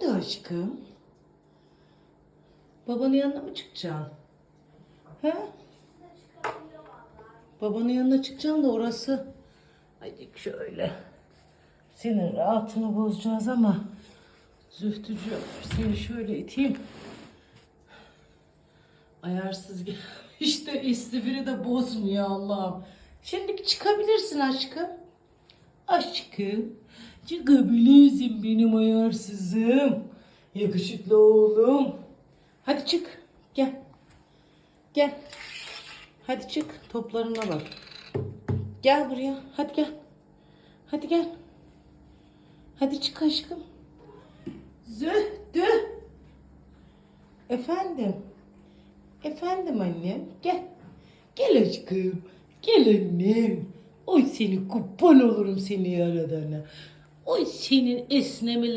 oldu aşkım? Babanın yanına mı çıkacaksın? He? Babanın yanına çıkacaksın da orası. Hadi şöyle. Senin rahatını bozacağız ama. Zühtücü seni şöyle iteyim. Ayarsız gel. İşte istifiri de bozmuyor Allah'ım. Şimdi çıkabilirsin aşkım. Aşkım. Çıkabilirsin benim ayarsızım. Yakışıklı oğlum. Hadi çık. Gel. Gel. Hadi çık. Toplarına bak. Gel buraya. Hadi gel. Hadi gel. Hadi çık aşkım. Zühtü. Efendim. Efendim annem. Gel. Gel aşkım. Gel annem. Oy seni kurban olurum seni yaradana. Oy senin esnemeler.